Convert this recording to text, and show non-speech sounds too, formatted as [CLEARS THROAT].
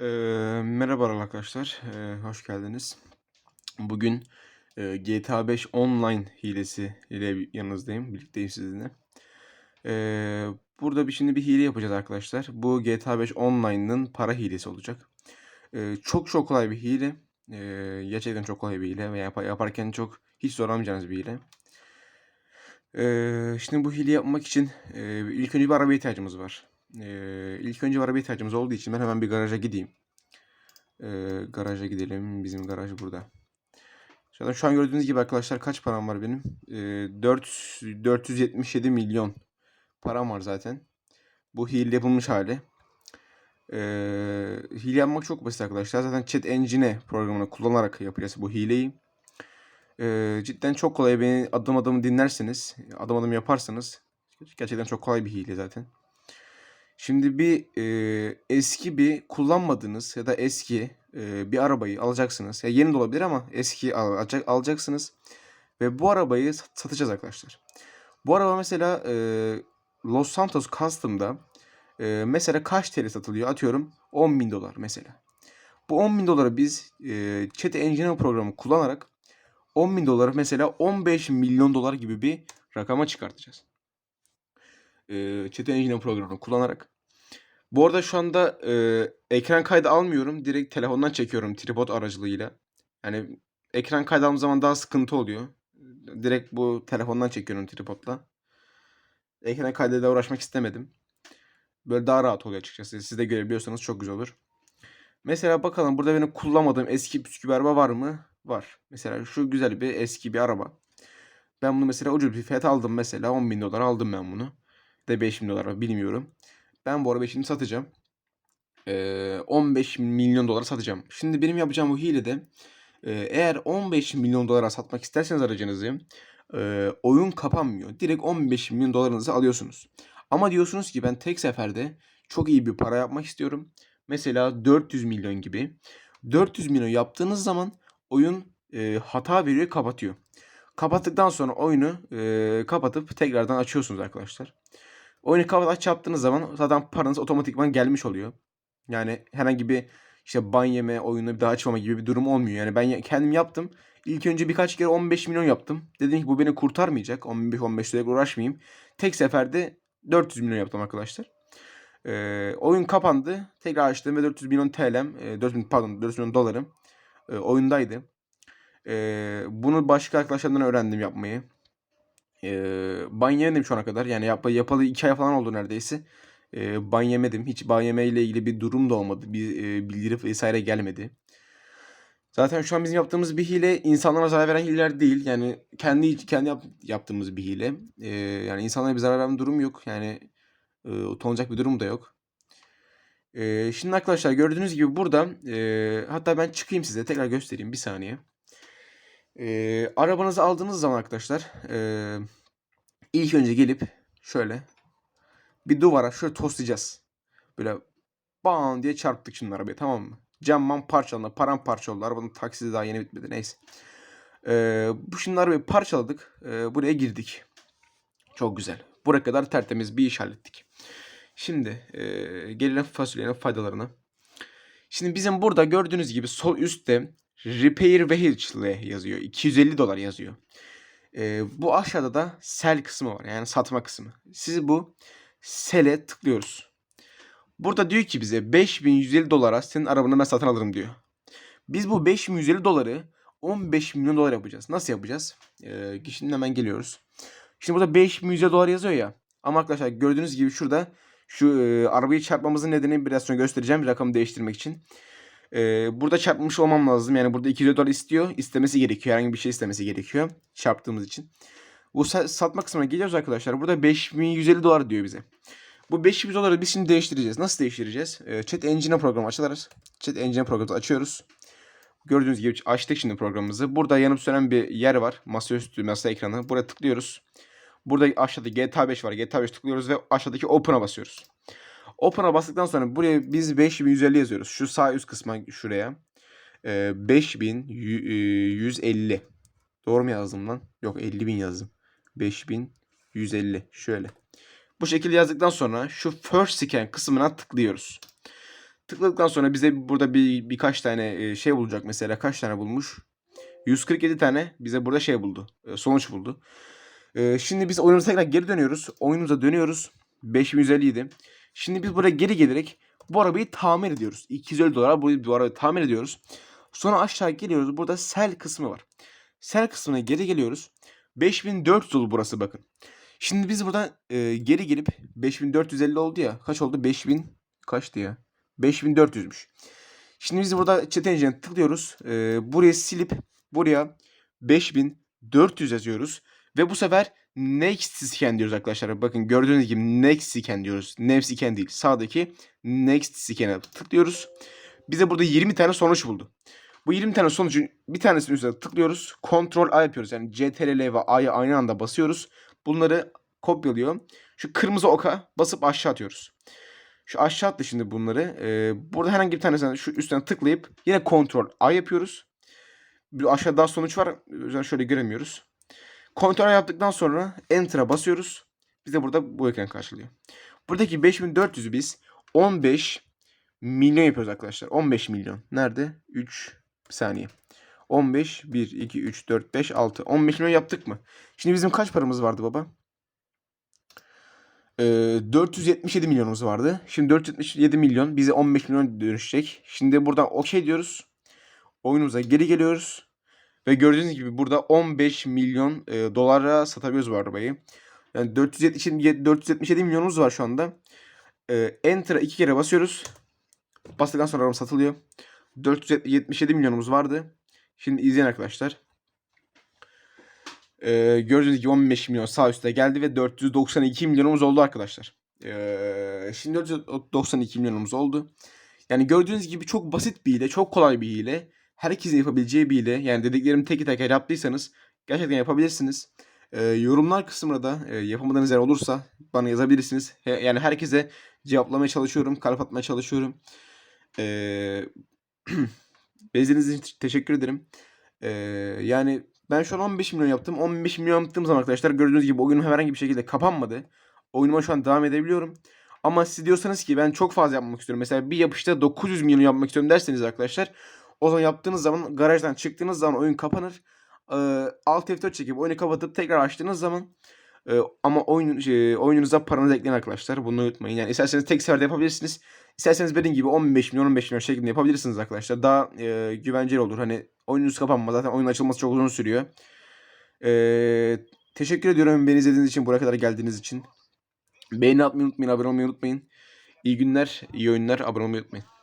Eee, merhabalar arkadaşlar, eee, hoş geldiniz. Bugün eee, GTA 5 Online hilesi ile yanınızdayım, birlikteyim sizinle. Eee, burada bir şimdi bir hile yapacağız arkadaşlar. Bu GTA 5 Online'ın para hilesi olacak. Eee, çok çok kolay bir hile. Eee, gerçekten çok kolay bir hile ve yap- yaparken çok hiç zorlanmayacağınız bir hile. Eee, şimdi bu hile yapmak için eee, ilk önce bir araba ihtiyacımız var. Eee ilk önce araba ihtiyacımız olduğu için ben hemen bir garaja gideyim. Eee, garaja gidelim. Bizim garaj burada. Zaten şu an gördüğünüz gibi arkadaşlar kaç param var benim? Eee 4 477 milyon param var zaten. Bu hile yapılmış hali. Eee hile yapmak çok basit arkadaşlar. Zaten Chat Engine programını kullanarak yapacağız bu hileyi. Eee, cidden çok kolay. Beni adım adım dinlerseniz, adım adım yaparsanız gerçekten çok kolay bir hile zaten. Şimdi bir eee, eski bir kullanmadığınız ya da eski eee, bir arabayı alacaksınız. Ya yeni de olabilir ama eski al- alacak, alacaksınız. Ve bu arabayı sat- satacağız arkadaşlar. Bu araba mesela eee, Los Santos Custom'da eee, mesela kaç TL satılıyor? Atıyorum 10 bin dolar mesela. Bu 10 bin doları biz eee Chat Engine programı kullanarak 10 bin doları mesela 15 milyon dolar gibi bir rakama çıkartacağız. Eee Chat Engine programını kullanarak. Bu arada şu anda eee, ekran kaydı almıyorum. Direkt telefondan çekiyorum tripod aracılığıyla. Yani ekran kaydı aldığım zaman daha sıkıntı oluyor. Direkt bu telefondan çekiyorum tripodla. Ekran kaydıyla uğraşmak istemedim. Böyle daha rahat oluyor açıkçası. Siz de görebiliyorsanız çok güzel olur. Mesela bakalım burada benim kullanmadığım eski püskü bir araba var mı? Var. Mesela şu güzel bir eski bir araba. Ben bunu mesela ucuz bir fiyat aldım mesela 10 bin dolar aldım ben bunu. De 5 bin dolar bilmiyorum. Ben bu arabayı şimdi satacağım. Eee, 15 milyon dolara satacağım. Şimdi benim yapacağım bu hilede eee, eğer 15 milyon dolara satmak isterseniz aracınızı eee, oyun kapanmıyor. Direkt 15 milyon dolarınızı alıyorsunuz. Ama diyorsunuz ki ben tek seferde çok iyi bir para yapmak istiyorum. Mesela 400 milyon gibi. 400 milyon yaptığınız zaman oyun eee, hata veriyor kapatıyor. Kapattıktan sonra oyunu eee, kapatıp tekrardan açıyorsunuz arkadaşlar. Oyunu kapat aç yaptığınız zaman zaten paranız otomatikman gelmiş oluyor. Yani herhangi bir işte ban yeme, oyunu bir daha açmama gibi bir durum olmuyor. Yani ben kendim yaptım. İlk önce birkaç kere 15 milyon yaptım. Dedim ki bu beni kurtarmayacak. 15-15 liraya uğraşmayayım. Tek seferde 400 milyon yaptım arkadaşlar. Ee, oyun kapandı. Tekrar açtım ve 400 milyon TL'm, e, 400 milyon, pardon 400 milyon dolarım e, oyundaydı. Ee, bunu başka arkadaşlarımdan öğrendim yapmayı. Eee ban yemedim şu ana kadar. Yani yap, yapalı 2 ay falan oldu neredeyse. Eee ban yemedim. Hiç ban yeme ile ilgili bir durum da olmadı. Bir eee, bildiri vesaire gelmedi. Zaten şu an bizim yaptığımız bir hile insanlara zarar veren hileler değil. Yani kendi kendi yap- yaptığımız bir hile. Eee, yani insanlara bir zarar veren durum yok. Yani eee, utanılacak bir durum da yok. Eee, şimdi arkadaşlar gördüğünüz gibi burada eee, hatta ben çıkayım size tekrar göstereyim bir saniye. Eee, arabanızı aldığınız zaman arkadaşlar eee ilk önce gelip şöyle bir duvara şöyle toslayacağız. Böyle bam diye çarptık şimdi arabaya tamam mı? Camman parçalandı, paramparça oldu. Arabanın taksidi daha yeni bitmedi neyse. Bu şimdi arabayı parçaladık. Eee, buraya girdik. Çok güzel. Buraya kadar tertemiz bir iş hallettik. Şimdi eee gelelim fasulyenin faydalarına. Şimdi bizim burada gördüğünüz gibi sol üstte Repair Vehicle yazıyor. 250 dolar yazıyor. Ee, bu aşağıda da sell kısmı var. Yani satma kısmı. Siz bu sell'e tıklıyoruz. Burada diyor ki bize 5150 dolara senin arabanı ben satın alırım diyor. Biz bu 5150 doları 15 milyon dolar yapacağız. Nasıl yapacağız? Ee, şimdi hemen geliyoruz. Şimdi burada 5150 dolar yazıyor ya. Ama arkadaşlar gördüğünüz gibi şurada şu e, arabayı çarpmamızın nedeni biraz sonra göstereceğim bir rakamı değiştirmek için. Ee, burada çarpmış olmam lazım. Yani burada 200 dolar istiyor. istemesi gerekiyor. Herhangi bir şey istemesi gerekiyor. Çarptığımız için. Bu sa- satma kısmına geliyoruz arkadaşlar. Burada 5150 dolar diyor bize. Bu 500 doları biz şimdi değiştireceğiz. Nasıl değiştireceğiz? Ee, Chat Engine programı açarız. Chat Engine programı açıyoruz. Gördüğünüz gibi açtık şimdi programımızı. Burada yanıp sönen bir yer var. Masaüstü, masa ekranı. Buraya tıklıyoruz. Burada aşağıda GTA 5 var. GTA 5 tıklıyoruz ve aşağıdaki Open'a basıyoruz. Open'a bastıktan sonra buraya biz 5150 yazıyoruz. Şu sağ üst kısma şuraya. Ee, 5150. Doğru mu yazdım lan? Yok 50.000 yazdım. 5150. Şöyle. Bu şekilde yazdıktan sonra şu first scan kısmına tıklıyoruz. Tıkladıktan sonra bize burada bir birkaç tane e, şey bulacak mesela. Kaç tane bulmuş? 147 tane bize burada şey buldu. e, sonuç buldu. E, şimdi biz oyunumuza tekrar geri dönüyoruz. Oyunumuza dönüyoruz. 5157. Şimdi biz buraya geri gelerek bu arabayı tamir ediyoruz. 250 dolar bu, arabayı tamir ediyoruz. Sonra aşağı geliyoruz. Burada sel kısmı var. Sel kısmına geri geliyoruz. 5400 dolu burası bakın. Şimdi biz buradan e, geri gelip 5450 oldu ya. Kaç oldu? 5000 kaçtı ya? 5400'müş. Şimdi biz burada chat engine'e tıklıyoruz. E, buraya silip buraya 5400 yazıyoruz. Ve bu sefer next scan diyoruz arkadaşlar. Bakın gördüğünüz gibi next scan diyoruz. Next scan değil. Sağdaki next scan'e tıklıyoruz. Bize burada 20 tane sonuç buldu. Bu 20 tane sonucun bir tanesinin üzerine tıklıyoruz. Ctrl A yapıyoruz. Yani CTRL ve A'yı aynı anda basıyoruz. Bunları kopyalıyor. Şu kırmızı oka basıp aşağı atıyoruz. Şu aşağı attı şimdi bunları. Ee, burada herhangi bir tanesine şu üstüne tıklayıp yine Ctrl A yapıyoruz. Bir aşağıda daha sonuç var. O şöyle göremiyoruz. A yaptıktan sonra Enter'a basıyoruz. Bize burada bu ekran karşılıyor. Buradaki 5400'ü biz 15 milyon yapıyoruz arkadaşlar. 15 milyon. Nerede? 3 saniye. 15, 1, 2, 3, 4, 5, 6. 15 milyon yaptık mı? Şimdi bizim kaç paramız vardı baba? Ee, 477 milyonumuz vardı. Şimdi 477 milyon bize 15 milyon dönüşecek. Şimdi buradan okey diyoruz. Oyunumuza geri geliyoruz. Ve gördüğünüz gibi burada 15 milyon e, dolara satabiliyoruz bu arabayı. Yani 477, 477 milyonumuz var şu anda. E, Enter'a iki kere basıyoruz. Bastıktan sonra araba satılıyor. 477 milyonumuz vardı. Şimdi izleyin arkadaşlar. Ee, gördüğünüz gibi 15 milyon sağ üstte geldi ve 492 milyonumuz oldu arkadaşlar. Ee, şimdi 492 milyonumuz oldu. Yani gördüğünüz gibi çok basit bir hile, çok kolay bir hile. Herkesin yapabileceği bir hile. Yani dediklerimi tek teker yaptıysanız gerçekten yapabilirsiniz. Ee, yorumlar kısmına da e, yapamadığınız yer olursa bana yazabilirsiniz. He- yani herkese cevaplamaya çalışıyorum, kalp atmaya çalışıyorum. Ee, [CLEARS THROAT] Bezdiğiniz için teşekkür ederim. Ee, yani ben şu an 15 milyon yaptım. 15 milyon yaptığım zaman arkadaşlar gördüğünüz gibi oyunum herhangi bir şekilde kapanmadı. Oyunuma şu an devam edebiliyorum. Ama siz diyorsanız ki ben çok fazla yapmak istiyorum. Mesela bir yapışta 900 milyon yapmak istiyorum derseniz arkadaşlar. O zaman yaptığınız zaman garajdan çıktığınız zaman oyun kapanır. Ee, Alt F4 çekip oyunu kapatıp tekrar açtığınız zaman e, ama oyun, şey, oyununuza paranızı ekleyin arkadaşlar. Bunu unutmayın. Yani isterseniz tek seferde yapabilirsiniz. İsterseniz dediğim gibi 15 milyon 15 milyon şeklinde yapabilirsiniz arkadaşlar. Daha e, güvenceli olur. Hani oyununuz kapanmaz. Zaten oyun açılması çok uzun sürüyor. E, teşekkür ediyorum beni izlediğiniz için. Buraya kadar geldiğiniz için. Beğeni atmayı unutmayın. Abone olmayı unutmayın. İyi günler, iyi oyunlar. Abone olmayı unutmayın.